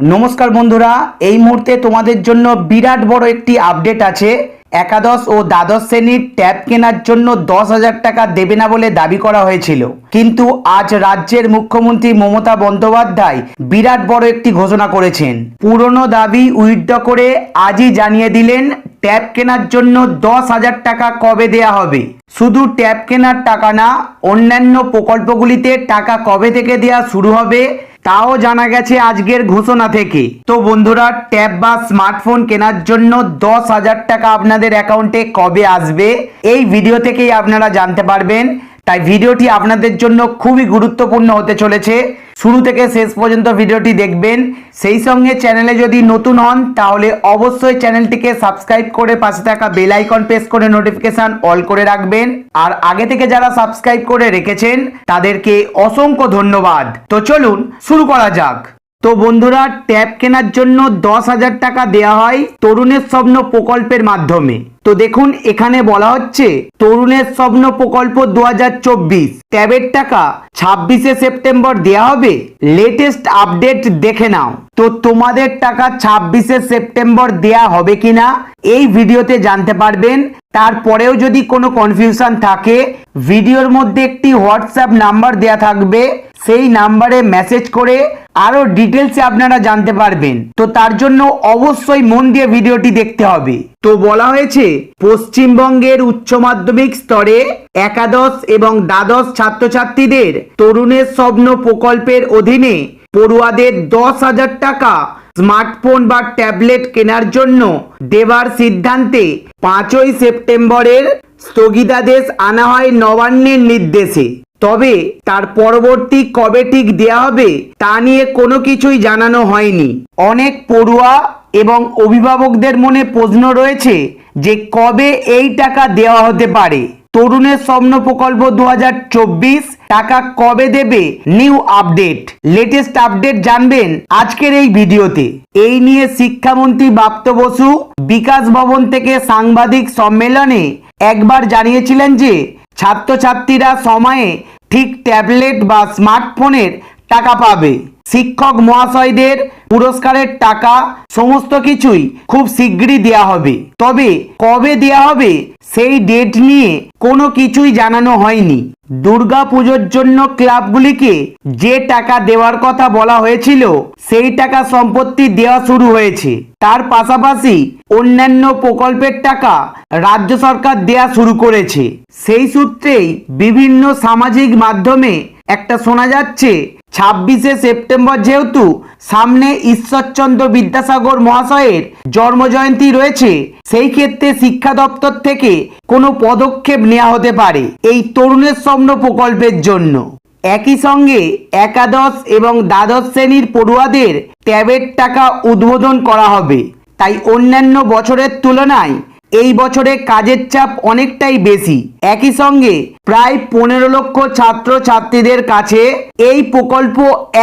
নমস্কার বন্ধুরা, এই মুহূর্তে তোমাদের জন্য বিরাট বড় একটি আপডেট আছে। একাদশ ও দ্বাদশ শ্রেণির ট্যাব কেনার জন্য দশ হাজার টাকা দেবে না বলে দাবি করা হয়েছিল। কিন্তু আজ রাজ্যের মুখ্যমন্ত্রী মমতা বন্দ্যোপাধ্যায় বিরাট বড় একটি ঘোষণা করেছেন। পুরনো দাবি উইথড্র করে আজই জানিয়ে দিলেন, ট্যাব কেনার জন্য দশ হাজার টাকা কবে দেয়া হবে। শুধু ট্যাব কেনার টাকা না, অন্যান্য প্রকল্পগুলিতে টাকা কবে থেকে দেয়া শুরু হবে তাও জানা গেছে আজকের ঘোষণা থেকে। তো বন্ধুরা, ট্যাব বা স্মার্টফোন কেনার জন্য দশ হাজার টাকা আপনাদের অ্যাকাউন্টে কবে আসবে? এই ভিডিও থেকেই আপনারা জানতে পারবেন। তাই ভিডিওটি আপনাদের জন্য খুবই গুরুত্বপূর্ণ হতে চলেছে। শুরু থেকে শেষ পর্যন্ত ভিডিওটি দেখবেন। সেই সঙ্গে চ্যানেলে যদি নতুন হন, তাহলে অবশ্যই চ্যানেলটিকে সাবস্ক্রাইব করে পাশে থাকা বেল আইকন প্রেস করে নোটিফিকেশন অল করে রাখবেন। আর আগে থেকে যারা সাবস্ক্রাইব করে রেখেছেন, তাদেরকে অসংখ্য ধন্যবাদ। তো চলুন, শুরু করা যাক। তো বন্ধুরা, ট্যাব কেনার জন্য দশ হাজার টাকা দেওয়া হয় তরুণের স্বপ্ন প্রকল্পের মাধ্যমে। তো দেখুন, এখানে বলা হচ্ছে তরুণের স্বপ্ন প্রকল্প দু হাজার চব্বিশ। ট্যাবের টাকা ছাব্বিশে সেপ্টেম্বর দেওয়া হবে। লেটেস্ট আপডেট দেখে নাও। তো তোমাদের টাকা ছাব্বিশে সেপ্টেম্বর দেয়া হবে কিনা, এই ভিডিওতে জানতে পারবেন। তারপরেও যদি কোনো কনফিউশন থাকে, ভিডিওর মধ্যে একটি হোয়াটসঅ্যাপ নাম্বার দেয়া থাকবে। সেই নাম্বারে মেসেজ করে আরও ডিটেলসে আপনারা জানতে পারবেন। তো তার জন্য অবশ্যই মন দিয়ে ভিডিওটি দেখতে হবে। তো বলা হয়েছে, পশ্চিমবঙ্গের উচ্চ মাধ্যমিক স্তরে একাদশ এবং দ্বাদশ ছাত্রছাত্রীদের তরুণের স্বপ্ন প্রকল্পের অধীনে পড়ুয়াদের দশ হাজার টাকা স্মার্টফোন বা ট্যাবলেট কেনার জন্য দেবার সিদ্ধান্তে পাঁচই সেপ্টেম্বরের স্থগিতাদেশ আনা হয় নবান্নের নির্দেশে। তবে তার পরবর্তী কবে ঠিক দেয়া হবে, তা নিয়ে কোনো কিছুই জানানো হয়নি। অনেক পড়ুয়া এবং অভিভাবকদের মনে প্রশ্ন রয়েছে যে কবে এই টাকা দেওয়া হতে পারে। তরুণের স্বপ্ন প্রকল্প দু হাজার চব্বিশ টাকা কবে দেবে? New update. লেটেস্ট আপডেট জানবেন আজকের এই ভিডিওতে। এই নিয়ে শিক্ষামন্ত্রী বাপ্ত বসু বিকাশ ভবন থেকে সাংবাদিক সম্মেলনে একবার জানিয়েছিলেন যে ছাত্রছাত্রীরা সময়ে ঠিক ট্যাবলেট বা স্মার্টফোনের টাকা পাবে। শিক্ষক মহাশয়দের পুরস্কারের টাকা সমস্ত কিছুই খুব শীঘ্রই দেয়া হবে। তবে কবে দেয়া হবে সেই ডেট নিয়ে কোনো কিছুই জানানো হয়নি। দুর্গা পুজোর জন্য ক্লাবগুলিকে যে টাকা দেওয়ার কথা বলা হয়েছিল, সেই টাকা সম্পত্তি দেওয়া শুরু হয়েছে। তার পাশাপাশি অন্যান্য প্রকল্পের টাকা রাজ্য সরকার দেয়া শুরু করেছে। সেই সূত্রেই বিভিন্ন সামাজিক মাধ্যমে একটা শোনা যাচ্ছে ছাব্বিশে সেপ্টেম্বর যেহেতু, সামনে ঈশ্বরচন্দ্র বিদ্যাসাগর মহাশয়ের জন্মজয়ন্তী রয়েছে, সেই ক্ষেত্রে শিক্ষা দপ্তর থেকে কোনো পদক্ষেপ নেওয়া হতে পারে এই তরুণের স্বপ্ন প্রকল্পের জন্য। একই সঙ্গে একাদশ এবং দ্বাদশ শ্রেণির পড়ুয়াদের ট্যাবের টাকা উদ্বোধন করা হবে। তাই অন্যান্য বছরের তুলনায় এই বছরে কাজের চাপ অনেকটাই বেশি। একই সঙ্গে প্রায় পনেরো লক্ষ ছাত্র ছাত্রীদের কাছে এই প্রকল্প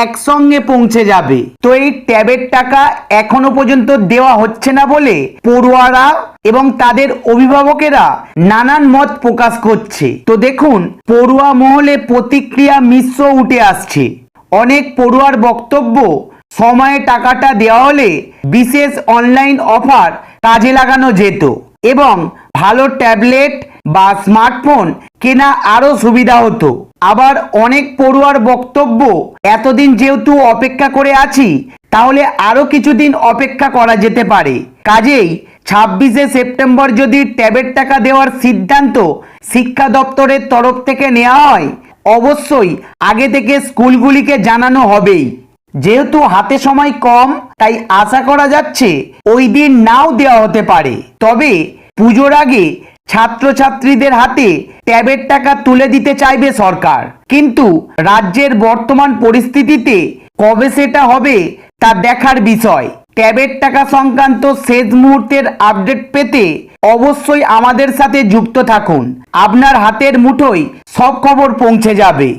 একসঙ্গে পৌঁছে যাবে। তো এই ট্যাবের টাকা এখনও পর্যন্ত দেওয়া হচ্ছে না বলে পড়ুয়ারা এবং তাদের অভিভাবকেরা নানান মত প্রকাশ করছে। তো দেখুন, পড়ুয়া মহলে প্রতিক্রিয়া মিশ্র উঠে আসছে। অনেক পড়ুয়ার বক্তব্য, সময়ে টাকাটা দেওয়া হলে বিশেষ অনলাইন অফার কাজে লাগানো যেত। এবং ভালো ট্যাবলেট বা স্মার্টফোন কেনা আরও সুবিধা হতো। আবার অনেক পড়ুয়ার বক্তব্য, এতদিন যেহেতু অপেক্ষা করে আছি, তাহলে আরও কিছুদিন অপেক্ষা করা যেতে পারে। কাজেই ছাব্বিশে সেপ্টেম্বর যদি ট্যাবের টাকা দেওয়ার সিদ্ধান্ত শিক্ষা দপ্তরের তরফ থেকে নেওয়া হয়, অবশ্যই আগে থেকে স্কুলগুলিকে জানানো হবেই। যেহেতু হাতে সময় কম, তাই আশা করা যাচ্ছে ওই দিন নাও দেওয়া হতে পারে। তবে পুজোর আগে ছাত্রছাত্রীদের হাতে ট্যাবের টাকা তুলে দিতে চাইবে সরকার। কিন্তু রাজ্যের বর্তমান পরিস্থিতিতে কবে সেটা হবে তা দেখার বিষয়। ট্যাবের টাকা সংক্রান্ত শেষ মুহূর্তের আপডেট পেতে অবশ্যই আমাদের সাথে যুক্ত থাকুন। আপনার হাতের মুঠোয় সব খবর পৌঁছে যাবে।